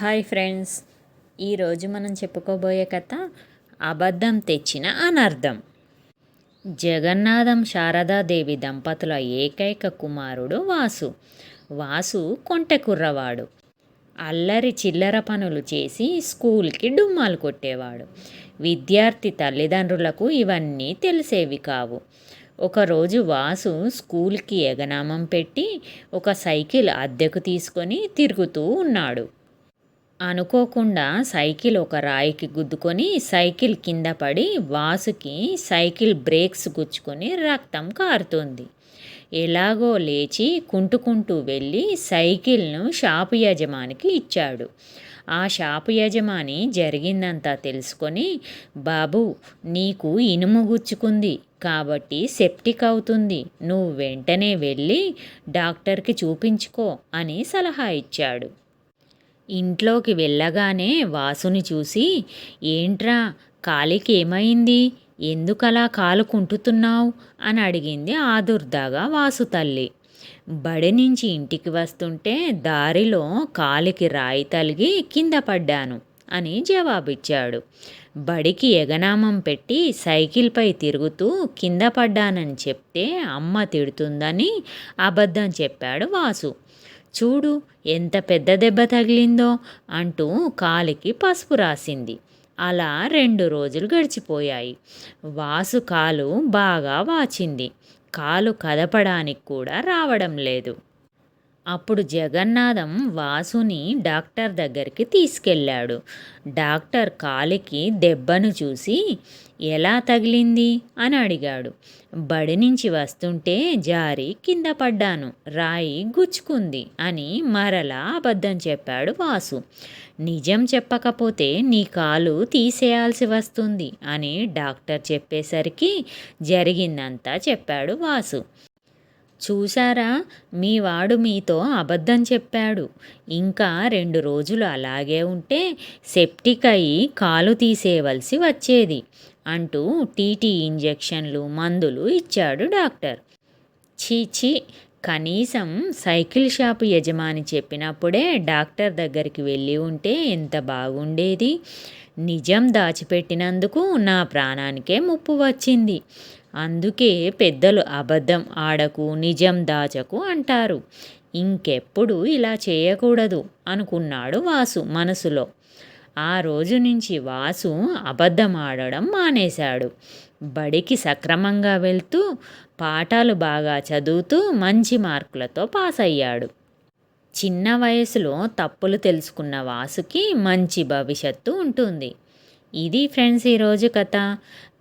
Hi friends. ఈరోజు మనం చెప్పుకోబోయే కథ అబద్ధం తెచ్చిన అనర్థం. జగన్నాథం శారదాదేవి దంపతుల ఏకైక కుమారుడు వాసు. వాసు కొంటె కుర్రవాడు. అల్లరి చిల్లర పనులు చేసి స్కూల్కి డుమ్మాలు కొట్టేవాడు. విద్యార్థి తల్లిదండ్రులకు ఇవన్నీ తెలిసేవి కావు. ఒకరోజు వాసు స్కూల్కి ఎగనామం పెట్టి ఒక సైకిల్ అద్దెకు తీసుకొని తిరుగుతూ ఉన్నాడు. అనుకోకుండా సైకిల్ ఒక రాయికి గుద్దుకొని సైకిల్ కింద పడి వాసుకి సైకిల్ బ్రేక్స్ గుచ్చుకొని రక్తం కారుతుంది. ఎలాగో లేచి కుంటుకుంటూ వెళ్ళి సైకిల్ను షాపు యజమానికి ఇచ్చాడు. ఆ షాపు యజమాని జరిగిందంతా తెలుసుకొని బాబు నీకు ఇనుము గుచ్చుకుంది కాబట్టి సెప్టిక్ అవుతుంది. నువ్వు వెంటనే వెళ్ళి డాక్టర్కి చూపించుకో అని సలహా ఇచ్చాడు. ఇంట్లోకి వెళ్ళగానే వాసుని చూసి ఏంట్రా కాలికి ఏమైంది ఎందుకలా కాలు కుంటుతున్నావు అని అడిగింది ఆదుర్దాగా వాసు తల్లి. బడి నుంచి ఇంటికి వస్తుంటే దారిలో కాలికి రాయి తలిగి కింద పడ్డాను అని జవాబిచ్చాడు. బడికి ఎగనామం పెట్టి సైకిల్పై తిరుగుతూ కింద పడ్డానని చెప్తే అమ్మ తిడుతుందని అబద్ధం చెప్పాడు వాసు. చూడు ఎంత పెద్ద దెబ్బ తగిలిందో అంటూ కాలికి పసుపు రాసింది. అలా రెండు రోజులు గడిచిపోయాయి. వాసు కాలు బాగా వాచింది. కాలు కదపడానికి కూడా రావడం లేదు. అప్పుడు జగన్నాథం వాసుని డాక్టర్ దగ్గరికి తీసుకెళ్ళాడు. డాక్టర్ కాలికి దెబ్బను చూసి ఎలా తగిలింది? అని అడిగాడు. బడి నుంచి వస్తుంటే జారి కింద పడ్డాను. రాయి గుచ్చుకుంది అని మరలా అబద్ధం చెప్పాడు వాసు. నిజం చెప్పకపోతే నీ కాలు తీసేయాల్సి వస్తుంది అని డాక్టర్ చెప్పేసరికి జరిగిందంతా చెప్పాడు వాసు. చూశారా? మీ వాడు మీతో అబద్ధం చెప్పాడు. ఇంకా రెండు రోజులు అలాగే ఉంటే సెప్టిక్ అయి కాలు తీసేయవలసి వచ్చేది అంటూ టీటీ ఇంజెక్షన్లు మందులు ఇచ్చాడు డాక్టర్. చీచి కనీసం సైకిల్ షాపు యజమాని చెప్పినప్పుడే డాక్టర్ దగ్గరికి వెళ్ళి ఉంటే ఎంత బాగుండేది. నిజం దాచిపెట్టినందుకు నా ప్రాణానికే ముప్పు వచ్చింది. అందుకే పెద్దలు అబద్ధం ఆడకు నిజం దాచకు అంటారు. ఇంకెప్పుడు ఇలా చేయకూడదు అనుకున్నాడు వాసు మనసులో. ఆ రోజు నుంచి వాసు అబద్ధం ఆడడం మానేశాడు. బడికి సక్రమంగా వెళ్తూ పాఠాలు బాగా చదువుతూ మంచి మార్కులతో పాస్ అయ్యాడు చిన్న వయసులో తప్పులు తెలుసుకున్న వాసుకి మంచి భవిష్యత్తు ఉంటుంది. ఇది ఫ్రెండ్స్ ఈరోజు కథ.